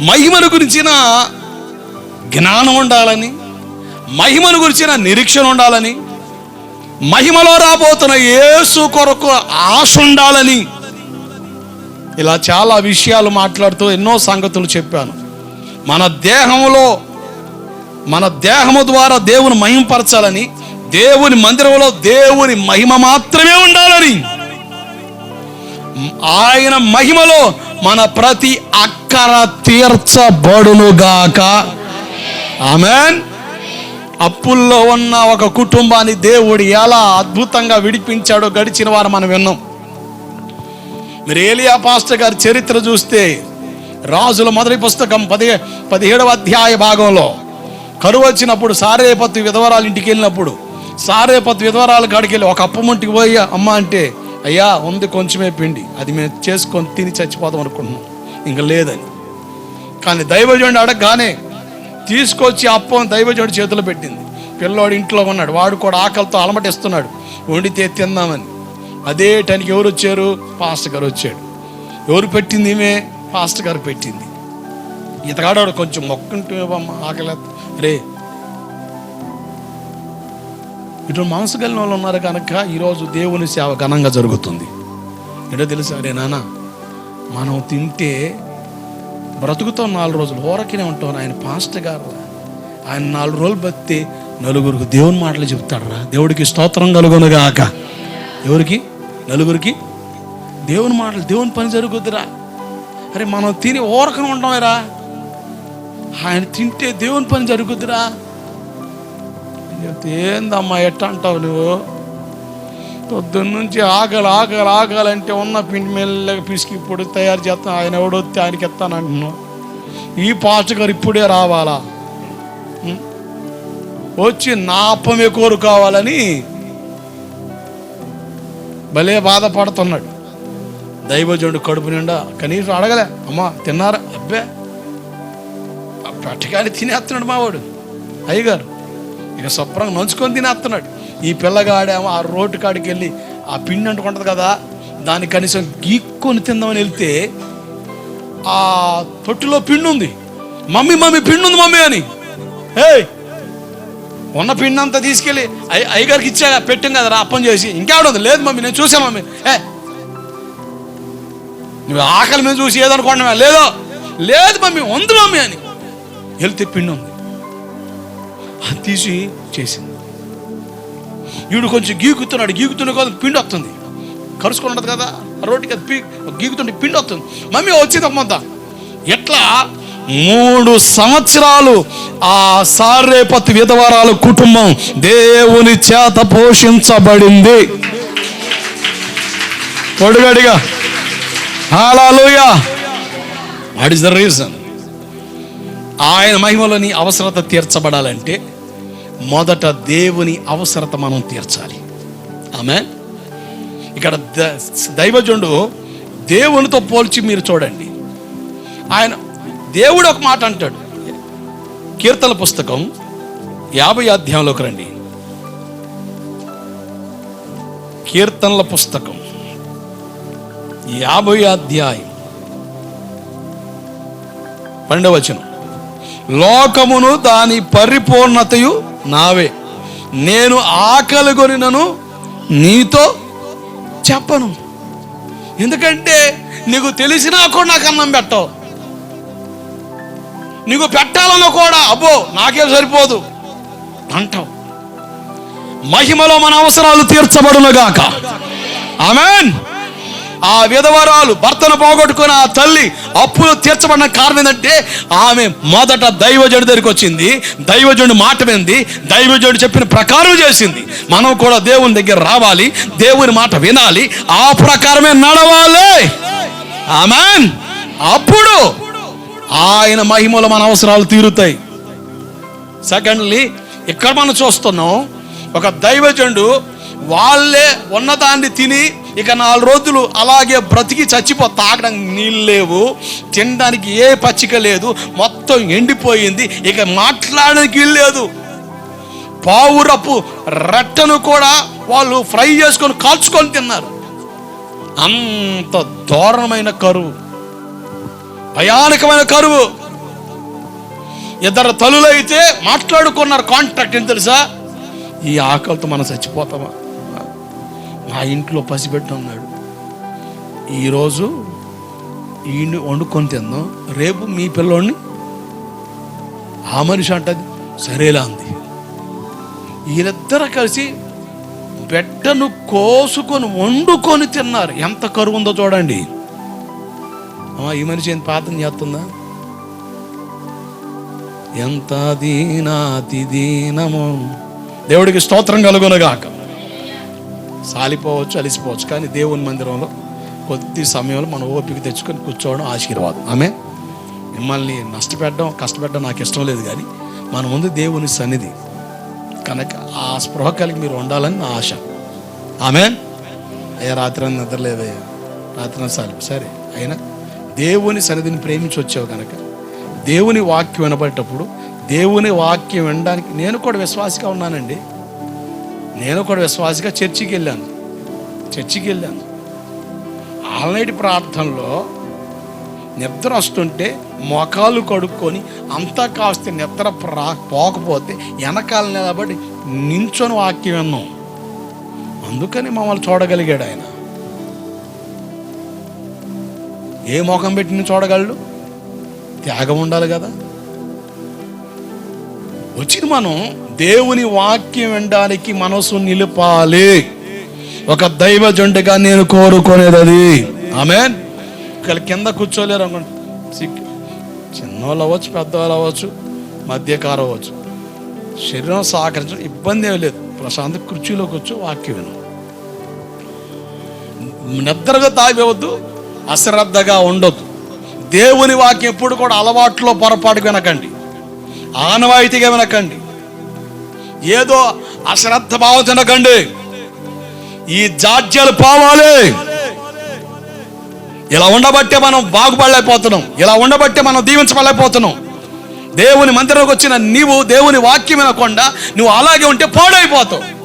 మహిమను గురించిన జ్ఞానం ఉండాలని మహిమను గురించిన నిరీక్షణ ఉండాలని మహిమలో రాబోతున్న యేసు కొరకు ఆశ ఉండాలని ఇలా చాలా విషయాలు మాట్లాడుతూ ఎన్నో సంగతులు చెప్పాను. మన దేహంలో మన దేహము ద్వారా దేవుని మహిమపరచాలని దేవుని మందిరంలో దేవుని మహిమ మాత్రమే ఉండాలని ఆయన మహిమలో మన ప్రతి అక్కర తీర్చబడునుగాక. ఆమెన్. అప్పుల్లో ఉన్న ఒక కుటుంబాన్ని దేవుడు ఎలా అద్భుతంగా విడిపించాడో గడిచిన వారు మనం విన్నాం. మీరు ఏలియా పాస్టర్ గారి చరిత్ర చూస్తే రాజుల మొదటి పుస్తకం పదిహే పదిహేడవ అధ్యాయ భాగంలో కరువు వచ్చినప్పుడు సారేపత్తు విధవరాలు ఇంటికి వెళ్ళినప్పుడు సారేపత్తు విధవరాలు కాడికి వెళ్ళి ఒక అప్పమంటికి పోయి అమ్మ అంటే అయ్యా ఉంది కొంచెమే పిండి. అది మేము చేసుకొని తిని చచ్చిపోదాం అనుకుంటున్నాం. ఇంకా లేదని. కానీ దైవజనుడు అడగగానే తీసుకొచ్చి అప్పం దైవజనుడు చేతిలో పెట్టింది. పిల్లోడు ఇంట్లో ఉన్నాడు. వాడు కూడా ఆకలితో అలమటిస్తున్నాడు. వండితే తిందామని. అదే టైంకి ఎవరు వచ్చారు? పాస్టర్ గారు వచ్చాడు. ఎవరు పెట్టింది ఈమె? పాస్టర్ గారు పెట్టింది. ఇతగాడు కొంచెం మొక్కుంటే అమ్మ ఆకలి. రే ఇటు మనసు కలిగిన వాళ్ళు ఉన్నారు కనుక ఈరోజు దేవుని సేవ ఘనంగా జరుగుతుంది. ఏంటో తెలుసా? అరే నాన్న మనం తింటే బ్రతుకుతాం నాలుగు రోజులు ఊరకినే ఉంటాం ఆయన పాస్టర్ గారు ఆయన నాలుగు రోజులు బతితే నలుగురికి దేవుని మాటలు చెప్తాడరా. దేవుడికి స్తోత్రం కలుగునుగాక. ఎవరికి? నలుగురికి? దేవుని మాటలు దేవుని పని జరుగుద్దిరా. అరే మనం తిని ఊరకన రా. ఆయన తింటే దేవుని పని జరుగుద్దిరా. చెప్తే ఏందమ్మా ఎట్ట అంటావు నువ్వు? పొద్దున్నుంచి ఆకలి ఆకలి ఆకలి అంటే ఉన్న పిండి మెల్లగా పిసికి ఇప్పుడు తయారు చేస్తాను. ఆయన ఎవడొస్తే ఆయనకి ఎత్తాను అంటున్నావు. ఈ పాస్టర్ గారు ఇప్పుడే రావాలా? వచ్చి నా అప్పమే కోరుకోవాలని భలే బాధపడుతున్నాడు. దైవజనుడు కడుపు నిండా కనీసం అడగలే అమ్మా తిన్నారా? అబ్బే పెట్టగానే తినేస్తున్నాడు మావాడు. అయ్యగారు ఇక శుభ్రంగా నంచుకొని తినేస్తున్నాడు. ఈ పిల్లగాడేమో ఆ రోడ్డు కాడికి వెళ్ళి ఆ పిండి అంటుకుంటుంది కదా దాన్ని కనీసం గీక్కొని తిందామని వెళ్తే ఆ తొట్టిలో పిండి ఉంది మమ్మీ మమ్మీ పిండి ఉంది మమ్మీ అని. హే ఉన్న పిండి అంతా తీసుకెళ్ళి అయ్య అయ్యగారికి ఇచ్చా పెట్టాం కదా రా అప్పం చేసి. ఇంకేడదు లేదు మమ్మీ నేను చూసాను మమ్మీ. ఏ నువ్వు ఆకలి మీద చూసి ఏదనుకోండి లేదో. లేదు మమ్మీ ఉంది మమ్మీ అని. వెళ్తే పిండి ఉంది తీసి చేసింది. వీడు కొంచెం గీకుతున్నాడు గీకుతున్న కాదు పిండి వస్తుంది. కరుచుకొని ఉండదు కదా రోడ్డు రోడ్డుకి అది పీ గీకుతుంటే పిండి వస్తుంది. మమ్మీ వచ్చింది ఒక ఎట్లా? మూడు సంవత్సరాలు ఆ సారేపతి విధవరాలు కుటుంబం దేవుని చేత పోషించబడింది. పొడుగడిగా. Hallelujah what is the reason ఆయన మహిమలోని అవసరత తీర్చబడాలంటే మొదట దేవుని అవసరత మనం తీర్చాలి. ఆమె ఇక్కడ ద- దేవునితో పోల్చి మీరు చూడండి. ఆయన దేవుడు ఒక మాట అంటాడు. కీర్తన పుస్తకం యాభై అధ్యాయంలోకి రండి. కీర్తనల పుస్తకం యాభై అధ్యాయం. పన్నెండవ లోకమును దాని పరిపూర్ణతయు నావే. నేను ఆకలి కొనినను నీతో చెప్పను. ఎందుకంటే నీకు తెలిసినా కూడా నాకు అన్నం పెట్టవు. నీకు పెట్టాలన్నా కూడా అబ్బో నాకేం సరిపోదు అంటావు. మహిమలో మన అవసరాలు తీర్చబడునుగాక. ఆమెన్. ఆ విధవరాలు భర్తను పోగొట్టుకున్న ఆ తల్లి అప్పులు తీర్చబడిన కారణం ఏంటంటే ఆమె మొదట దైవజుడి దగ్గరికి వచ్చింది. దైవజుడి మాట వింది. దైవజుడు చెప్పిన ప్రకారం చేసింది. మనం కూడా దేవుని దగ్గర రావాలి దేవుని మాట వినాలి. ఆ ప్రకారమే నడవాలి. ఆమెన్. అప్పుడు ఆయన మహిమలో మన అవసరాలు తీరుతాయి. సెకండ్లీ ఇక్కడ మనం చూస్తున్నాం ఒక దైవజనుడు వాళ్ళే ఉన్నదాన్ని తిని ఇక నాలుగు రోజులు అలాగే బ్రతికి చచ్చిపో తాగడానికి నీళ్ళు లేవు. తినడానికి ఏ పచ్చిక లేదు. మొత్తం ఎండిపోయింది. ఇక మాట్లాడడానికి లేదు. పావురపు రెట్టను కూడా వాళ్ళు ఫ్రై చేసుకొని కాల్చుకొని తిన్నారు. అంత దారుణమైన కరువు. భయానకమైన కరువు. ఇద్దరు తలులైతే మాట్లాడుకున్నారు కాంట్రాక్ట్ ఏం తెలుసా? ఈ ఆకలితో మనం చచ్చిపోతామా? మా ఇంట్లో పసిబిడ్డ ఉన్నాడు. ఈరోజు ఈయన్ని వండుకొని తిందాం. రేపు మీ పిల్లోడిని ఆ మనిషి అంటది సరేలా అంది. వీళ్ళిద్దరు కలిసి బిడ్డను కోసుకొని వండుకొని తిన్నారు. ఎంత కరువు ఉందో చూడండి ఈ మనిషి ఏం పాతం చేస్తుందా? ఎంత దీనాతి దీనము. దేవుడికి స్తోత్రం కలుగునగాక. సాలిపోవచ్చు అలిసిపోవచ్చు. కానీ దేవుని మందిరంలో కొద్ది సమయంలో మనం ఓపిక తెచ్చుకొని కూర్చోవడం ఆశీర్వాదం. ఆమె మిమ్మల్ని నష్టపెట్టడం కష్టపెట్టడం నాకు ఇష్టం లేదు కానీ మన ముందు దేవుని సన్నిధి. కనుక ఆ స్పృహ కలిగి మీరు ఉండాలని నా ఆశ. ఆమె అయ్యా రాత్రి అంతా నిద్ర రాత్రి సాలి సరే అయినా దేవుని సన్నిధిని ప్రేమించి వచ్చావు కనుక దేవుని వాక్యం వినబడేటప్పుడు దేవుని వాక్యం వినడానికి నేను కూడా విశ్వాసిగా ఉన్నానండి. నేను కూడా విశ్వాసిగా చర్చికి వెళ్ళాను. చర్చికి వెళ్ళాను. ఆల్నైట్ ప్రార్థనలో నిద్ర వస్తుంటే మొఖాలు కడుక్కొని అంతా కాస్త నిద్ర రా పోకపోతే వెనకాల నిలబడి నించొని వాక్యం విన్నాం. అందుకని మమ్మల్ని చూడగలిగాడు ఆయన. ఏ మొఖం పెట్టిన చూడగలడు? త్యాగం ఉండాలి కదా. వచ్చిన మనం దేవుని వాక్యం వినడానికి మనసు నిలపాలి. ఒక దైవ జంటగా నేను కోరుకునేది అది. ఆమె ఇక్కడ కింద కూర్చోలేరు అనుకోండి. చిన్న చిన్నవాళ్ళు అవ్వచ్చు పెద్దవాళ్ళు అవ్వచ్చు మధ్యకారం అవ్వచ్చు. శరీరం సహకరించడం ఇబ్బంది ఏమీ లేదు. ప్రశాంత కుర్చీలో కూర్చో వాక్యం విను. నిద్రగా తాగివద్దు అశ్రద్ధగా ఉండొద్దు. దేవుని వాక్యం ఎప్పుడు కూడా అలవాట్లో పొరపాటు వినకండి. ఆనవాయితీగా వినకండి. ఏదో అశ్రద్ధ భావం తినకండి ఈ జాడ్యాలు పోవాలి. ఇలా ఉండబట్టే మనం బాగుపడలేకపోతున్నాం. ఇలా ఉండబట్టే మనం దీవించబడలేకపోతున్నాం. దేవుని మందిరంలోకి వచ్చిన నీవు దేవుని వాక్యం వినకుండా నువ్వు అలాగే ఉంటే పాడైపోతావు.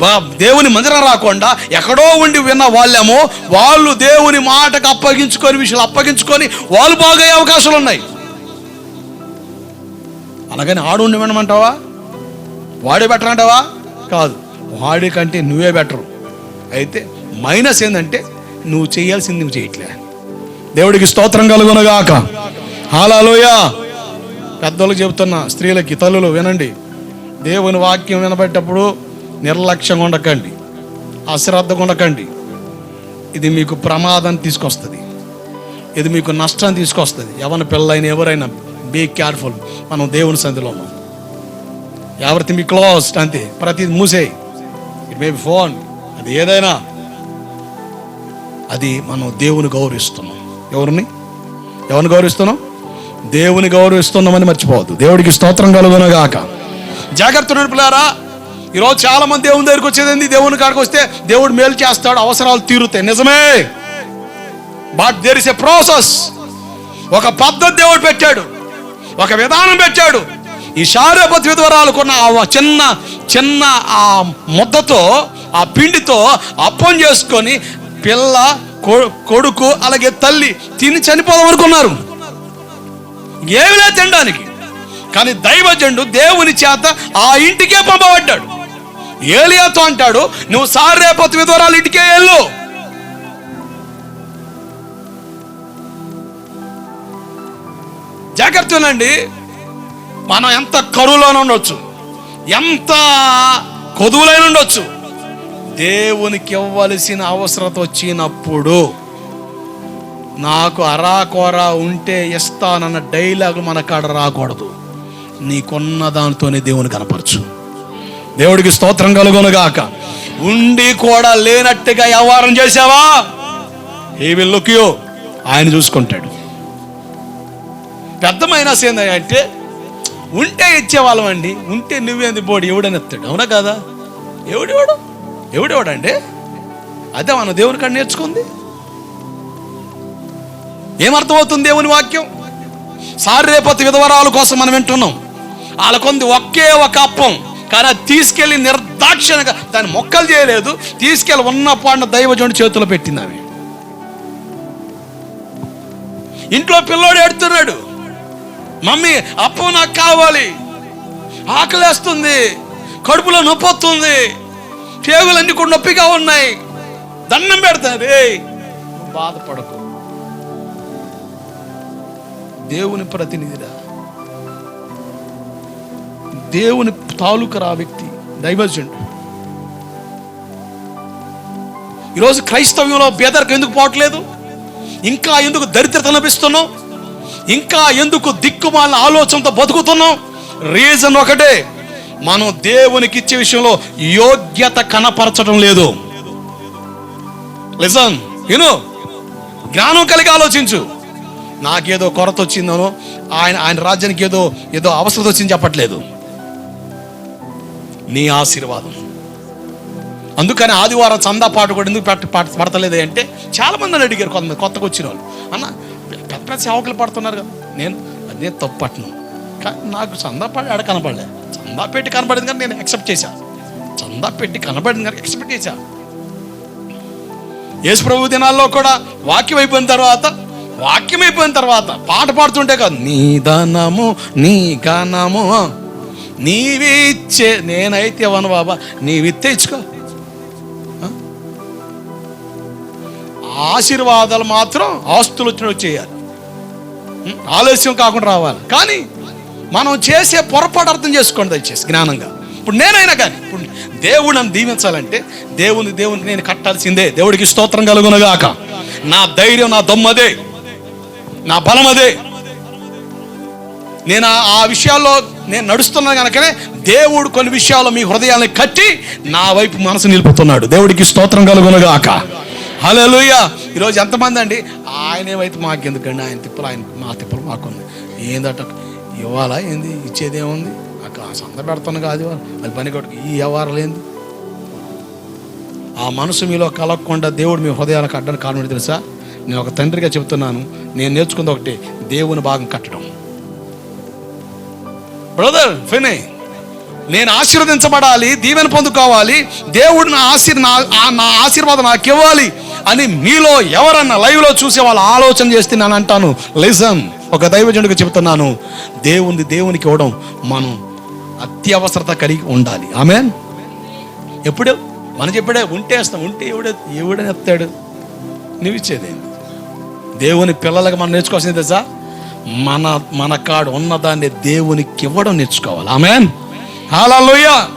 బా- దేవుని మందిరం రాకుండా ఎక్కడో ఉండి విన్న వాళ్ళేమో వాళ్ళు దేవుని మాటకు అప్పగించుకొని విషయాలు అప్పగించుకొని వాళ్ళు బాగయ్యే అవకాశాలు ఉన్నాయి అలాగని ఆడు ఉండి వినమంటావా? వాడే బెటర్ అంటావా? కాదు. వాడి కంటే నువ్వే బెటరు అయితే మైనస్ ఏంటంటే నువ్వు చేయాల్సింది నువ్వు చేయట్లే. దేవుడికి స్తోత్రం కలుగునగాక. హాలాలోయ పెద్దోళ్ళకి చెబుతున్నా స్త్రీలకి తల్లులు వినండి. దేవుని వాక్యం వినబెట్టప్పుడు నిర్లక్ష్యంగా ఉండకండి. అశ్రద్ధగా ఉండకండి. ఇది మీకు ప్రమాదం తీసుకొస్తుంది. ఇది మీకు నష్టం తీసుకొస్తుంది. ఎవరి పిల్లలైనా ఎవరైనా బీ కేర్ఫుల్ మనం దేవుని సంధిలో ఉన్నాం. ఎవరిథింగ్ బి క్లోజ్ అంతే ప్రతి మూసేయి ఇట్ మే బి ఫోన్ అది ఏదైనా అది మనం దేవుని గౌరవిస్తున్నాం ఎవరిని ఎవరిని గౌరవిస్తున్నాం దేవుని గౌరవిస్తున్నామని మర్చిపోవద్దు దేవుడికి స్తోత్రం కలుగునగాక జాగ్రత్త నడుపులారా ఈరోజు చాలా మంది దేవుని దగ్గరికి వచ్చేది దేవుని కాడికి వస్తే దేవుడు మేలు చేస్తాడు అవసరాలు తీరుతాయి. నిజమే. But there is a process ఒక పద్ధతి దేవుడు పెట్టాడు. ఒక విధానం పెట్టాడు. ఈ శారపతి విధవరాలు కొన్న ఆ చిన్న చిన్న ఆ ముద్దతో ఆ పిండితో అప్పం చేసుకొని పిల్ల కొ- కొడుకు అలాగే తల్లి తిని చనిపోదాం అనుకున్నారు. ఏమిలా తినడానికి. కానీ దైవజండు దేవుని చేత ఆ ఇంటికే పంపబడ్డాడు. ఏలియాతో అంటాడు నువ్వు సారేపతి విధవరాలు ఇంటికే వెళ్ళు. జాగ్రత్త మనం ఎంత కరువులోనే ఉండొచ్చు ఎంత కొదువులైన ఉండొచ్చు దేవునికి ఇవ్వవలసిన అవసరత వచ్చినప్పుడు నాకు అరాకొర ఉంటే ఇస్తానన్న డైలాగ్ మన కాడ రాకూడదు. నీకున్న దానితోనే దేవుని కనపరచు. దేవుడికి స్తోత్రం కలుగునుగాక. ఉండి కూడా లేనట్టుగా వ్యవహారం చేసావా ఈ విల్లుకియో ఆయన చూసుకుంటాడు. పెద్ద మైనస్ ఏంది అంటే ఉంటే ఇచ్చేవాళ్ళం అండి. ఉంటే నువ్వేంది బోడి ఎవడని ఎత్తాడు అవునా కదా? ఎవడెవడు? ఎవడెవడండి? అదే మనం దేవుని కాడ నేర్చుకుంది. ఏమర్థమవుతుంది దేవుని వాక్యం? సారేపతి విధవరాల కోసం మనం వింటున్నాం. వాళ్ళకొంది ఒకే ఒక అప్పం. కానీ అది తీసుకెళ్ళి నిర్దాక్షిణగా దాన్ని మొక్కలు చేయలేదు. తీసుకెళ్ళి ఉన్న పాడిన దైవజనుడి చేతిలో పెట్టింది ఆమె. ఇంట్లో పిల్లోడు ఎడుతున్నాడు మమ్మీ అప్పు నాకు కావాలి. ఆకలేస్తుంది. కడుపులో నొప్పి వస్తుంది. పేగులన్నీ కూడా నొప్పిగా ఉన్నాయి. దండం పెడతాది బాధపడకు. దేవుని ప్రతినిధిరా. దేవుని తాలూకరా వ్యక్తి దైవజుడు ఈరోజు క్రైస్తవ్యంలో పేదరికం ఎందుకు పోవట్లేదు? ఇంకా ఎందుకు దరిద్రత అనిపిస్తున్నావు ఇంకా ఎందుకు దిక్కుమాలిన ఆలోచనతో బతుకుతున్నాం? రీజన్ ఒకటే మనం దేవునికి ఇచ్చే విషయంలో యోగ్యత కనపరచడం లేదు. లిసన్ విను. జ్ఞానం కలిగి ఆలోచించు. నాకేదో కొరత వచ్చిందనో ఆయన ఆయన రాజ్యానికి ఏదో ఏదో అవసరం వచ్చింది చెప్పట్లేదు. నీ ఆశీర్వాదం. అందుకని ఆదివారం చందా పాట కూడా ఎందుకు పాట పడతలేదు అంటే చాలా మంది అడిగారు కొంతమంది కొత్తగా వచ్చిన వాళ్ళు అన్న పక్కన సేవకులు పడుతున్నారు కదా. నేను అదే తప్పు కానీ నాకు చందా పడి ఆడ కనపడలే చందా పెట్టి కనపడింది కానీ నేను యాక్సెప్ట్ చేశా. చందా పెట్టి కనపడింది కానీ ఎక్సెప్ట్ చేశా. యేసు ప్రభు దినాల్లో కూడా వాక్యం అయిపోయిన తర్వాత వాక్యం అయిపోయిన తర్వాత పాట పాడుతుంటే కాదు నీ ధనము నీ ఘనము నీవిచ్చే నేనైతే ఇవ్వను బాబా నీవిత్తే ఇచ్చుకో. ఆశీర్వాదాలు మాత్రం ఆస్తులు వచ్చినట్టు చేయాలి. ఆలస్యం కాకుండా రావాలి. కానీ మనం చేసే పొరపాటు అర్థం చేసుకోండి దయచేసి జ్ఞానంగా. ఇప్పుడు నేనైనా కానీ ఇప్పుడు దేవుడు నన్ను దీవించాలంటే దేవుని దేవుని నేను కట్టాల్సిందే. దేవుడికి స్తోత్రం కలుగునగాక. నా ధైర్యం నా దొమ్మదే నా బలం అదే. నేను ఆ- విషయాల్లో నేను నడుస్తున్నా కనుకనే దేవుడు కొన్ని విషయాల్లో మీ హృదయాన్ని కట్టి నా వైపు మనసు నిలుపుతున్నాడు. దేవుడికి స్తోత్రం కలుగునగాక. హలోయ ఈరోజు ఎంతమంది అండి? ఆయన ఏమైతే మాకు ఎందుకండి ఆయన తిప్పలు ఆయన మా తిప్పలు మాకుంది. ఏందట? ఇవ్వాలా ఏంది? ఇచ్చేదేముంది? అక్కడ సంద పెడతాను కాదు అది పని కొట్టు ఈ వ్యవహారాలు ఏంది? ఆ మనసు మీలో కలగకుండా దేవుడు మీ హృదయాలకు అడ్డానికి కారణం తెలుసా? నేను ఒక తండ్రిగా చెబుతున్నాను. నేను నేర్చుకుంది ఒకటి. దేవుని భాగం కట్టడం. బ్రదర్ ఫినే నేను ఆశీర్వదించబడాలి దీవెన పొందుకోవాలి. దేవుడు నా ఆశీర్ నా ఆశీర్వాదం నాకు ఇవ్వాలి అని మీలో ఎవరన్నా లైవ్లో చూసే వాళ్ళు ఆలోచన చేస్తే నేను అంటాను లిజన్ ఒక దైవజనుడికి చెబుతున్నాను దేవుని దేవునికి ఇవ్వడం మనం అత్యవసరత కలిగి ఉండాలి. ఆమె ఎప్పుడు? మనం చెప్పాడే ఉంటేస్తాం ఉంటే ఎవడే ఎవడని ఎత్తాడు నువ్వు ఇచ్చేది. దేవుని పిల్లలకు మనం నేర్చుకోవాల్సింది తెలుసా? మన మన కాడు ఉన్నదాన్ని దేవునికి ఇవ్వడం నేర్చుకోవాలి. ఆమెన్? హల్లెలూయా!